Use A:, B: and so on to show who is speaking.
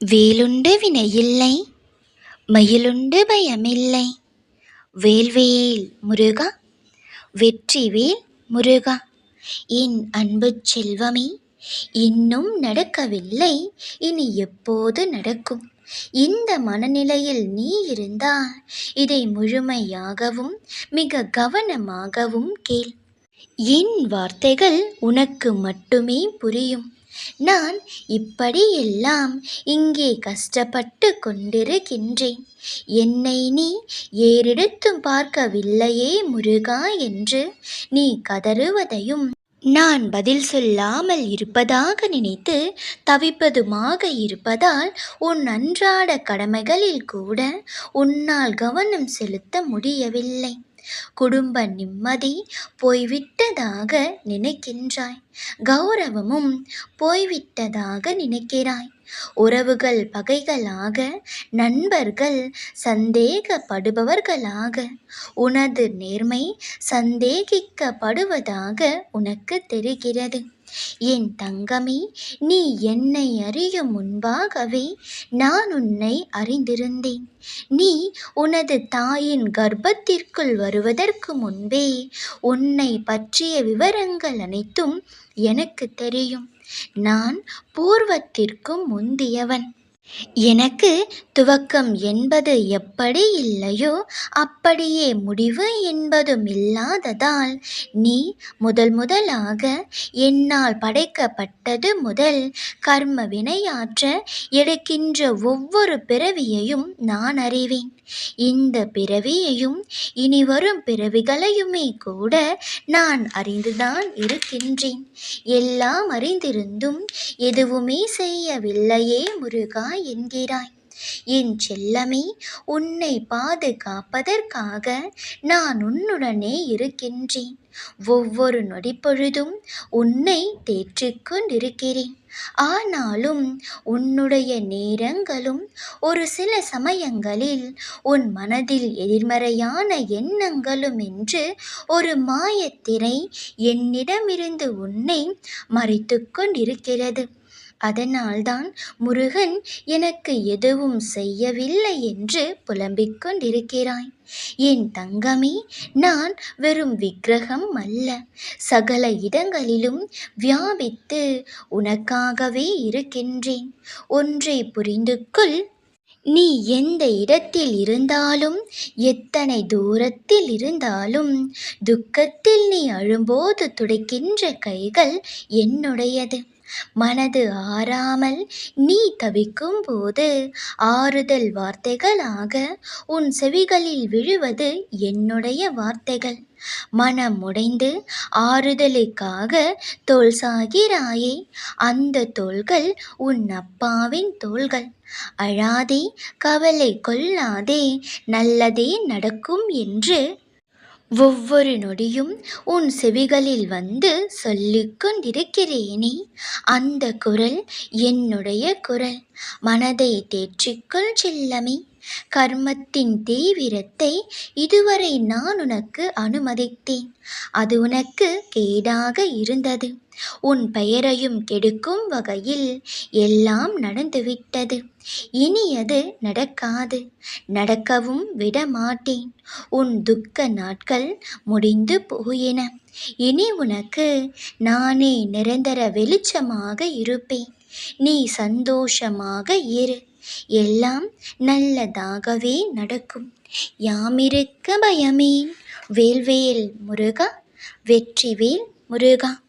A: வேலுண்டு வினையில்லை மயிலுண்டு பயமில்லை. வேல்வேல் முருகா வெற்றிவேல் முருகா என் அன்பு செல்வமே இன்னும் நடக்கவில்லை இனி எப்போது நடக்கும்? இந்த மனநிலையில் நீ இருந்தால் இதை முழுமையாகவும் மிக கவனமாகவும் கேள். என் வார்த்தைகள் உனக்கு மட்டுமே புரியும். நான் இப்படியெல்லாம் இங்கே கஷ்டப்பட்டு கொண்டிருக்கின்றேன். என்னை நீ ஏறெடுத்தும் பார்க்கவில்லையே முருகா என்று நீ கதறுவதையும் நான் பதில் சொல்லாமல் இருப்பதாக நினைத்து தவிப்பதுமாக இருப்பதால் உன் அன்றாட கடமைகளில் கூட உன்னால் கவனம் செலுத்த முடியவில்லை. குடும்ப நிம்மதி போய்விட்டதாக நினைக்கின்றாய். கௌரவமும் போய்விட்டதாக நினைக்கிறாய். உறவுகள் பகைகளாக நண்பர்கள் சந்தேகப்படுபவர்களாக உனது நேர்மை சந்தேகிக்கப்படுவதாக உனக்கு தெரிகிறது. என் தங்கமே நீ என்னை அறியும் முன்பாகவே நான் உன்னை அறிந்திருந்தேன். நீ உனது தாயின் கர்ப்பத்திற்குள் வருவதற்கு முன்பே உன்னை பற்றிய விவரங்கள் அனைத்தும் எனக்கு தெரியும். நான் பூர்வத்திற்கும் முந்தியவன். எனக்கு துவக்கம் என்பது எப்படி இல்லையோ அப்படியே முடிவு என்பதும் இல்லாததால் நீ முதல் முதலாக என்னால் படைக்கப்பட்டது முதல் கர்ம வினையாற்ற எடுக்கின்ற ஒவ்வொரு பிறவியையும் நான் அறிவேன். இந்த பிறவியையும் இனி வரும் பிறவிகளையுமே கூட நான் அறிந்துதான் இருக்கின்றேன். எல்லாம் அறிந்திருந்தும் எதுவுமே செய்யவில்லையே முருகா என்கிறாய். என் செல்லமே உன்னை பாதுகாப்பதற்காக நான் உன்னுடனே இருக்கின்றேன். ஒவ்வொரு நொடிப்பொழுதும் உன்னை தேற்றிக்கொண்டிருக்கிறேன். ஆனாலும் உன்னுடைய நேரங்களும் ஒரு சில சமயங்களில் உன் மனதில் எதிர்மறையான எண்ணங்களும் என்று ஒரு மாயத்திரை என்னிடமிருந்து உன்னை மறைத்து கொண்டிருக்கிறது அதனால்தான் முருகன் எனக்கு எதுவும் செய்யவில்லை என்று புலம்பிக் கொண்டிருக்கிறாய். என் தங்கமே நான் வெறும் விக்கிரகம் அல்ல. சகல இடங்களிலும் வியாபித்து உனக்காகவே இருக்கின்றேன். ஒன்றை புரிந்து கொள் நீ எந்த இடத்தில் இருந்தாலும் எத்தனை தூரத்தில் இருந்தாலும் துக்கத்தில் நீ அழும்போது துடைக்கின்ற கைகள் என்னுடையது. மனது ஆறாமல் நீ தவிக்கும் போது ஆறுதல் வார்த்தைகளாக உன் செவிகளில் விழுவது என்னுடைய வார்த்தைகள். மனம் உடைந்து ஆறுதலுக்காக தோல் சாகிறாயே அந்த தோள்கள் உன் அப்பாவின் தோள்கள். அழாதே கவலை கொள்ளாதே நல்லதே நடக்கும் என்று ஒவ்வொரு நொடியும் உன் செவிகளில் வந்து சொல்லிக் கொண்டிருக்கிறேனே. அந்த குரல் என்னுடைய குரல். மனதை தேற்றிக்கொள் செல்லமே. கர்மத்தின் தீவிரத்தை இதுவரை நான் உனக்கு அனுமதித்தேன். அது உனக்கு கேடாக இருந்தது. உன் பெயரையும் கெடுக்கும் வகையில் எல்லாம் நடந்துவிட்டது. இனி அது நடக்காது. நடக்கவும் விடமாட்டேன். உன் துக்க நாட்கள் முடிந்து போயின. இனி உனக்கு நானே நிரந்தர வெளிச்சமாக இருப்பேன். நீ சந்தோஷமாக இரு. எல்லாம் நல்லதாகவே நடக்கும். யாமிருக்க பயமேன். வேல்வேல் முருகா வெற்றிவேல் முருகா.